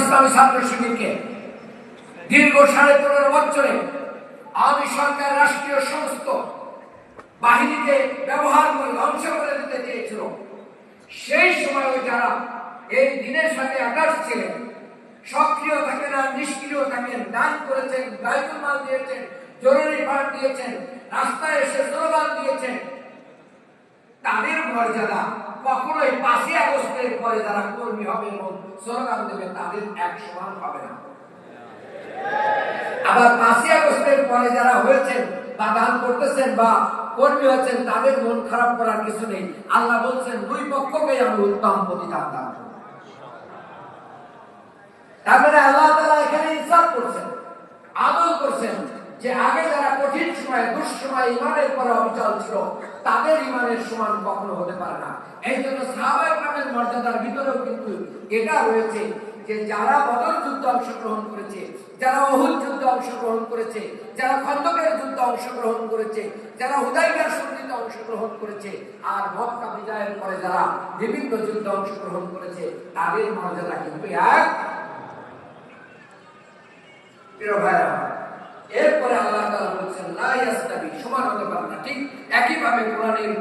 ইসলামী ছাত্র শিবিরকে দীর্ঘ সাড়ে পনেরো বছরে আওয়ামী সরকার রাষ্ট্রীয় সমস্ত বাহিনীকে ব্যবহার করে ধ্বংস করে দিতে চেয়েছিল। সেই সময় যারা এই দিনের সাথে আকাশ ছিলেন, সক্রিয় থাকেন আর নিষ্ক্রিয় থাকেন, দান করেছেন, গায়তুল মাল দিয়েছেন, জরুরি ফান্ড দিয়েছেন, রাস্তায় এসে স্লোগান দিয়েছেন মর্যাদা। কখনোই পাশে আগস্টের পরে যারা কর্মী হবে এবং স্লোগান দেবে, তাদের এক সমান হবে না। আবার পাঁচই আগস্টের পরে যারা হয়েছেন বা দান করতেছেন বা কর্মী হচ্ছেন, তাদের মন খারাপ করার কিছু নেই। আল্লাহ বলছেন, দুই পক্ষকে আমি উত্তম প্রতিদান দান করব। তারপরে আল্লাহ তালা এখানে ইনসাফ করছেন আদল করছেন যে আগে যারা কঠিন সময়, দুঃসময় ইমানের পরে অবিচল ছিল, তাদের ইমানের সমান কখনো হতে পারে না। এই জন্য সাহাবাহিক নামের মর্যাদার ভিতরেও কিন্তু এটা রয়েছে যে যারা বদর যুদ্ধে অংশগ্রহণ করেছে, যারা অহুল যুদ্ধে অংশগ্রহণ করেছে, যারা খন্দকের যুদ্ধে অংশগ্রহণ করেছে, যারা হুদাইবিয়ার সন্ধিতে অংশগ্রহণ করেছে, আর মক্কা বিজয়ের পরে যারা বিভিন্ন যুদ্ধে অংশগ্রহণ করেছে, তাদের মর্যাদা কিন্তু এক। ভাইরা এরপরে আল্লাহ তাআলা বলছেন লা ইয়াস্তাবি সমান হতে পারে না। ঠিক একইভাবে কোরআনের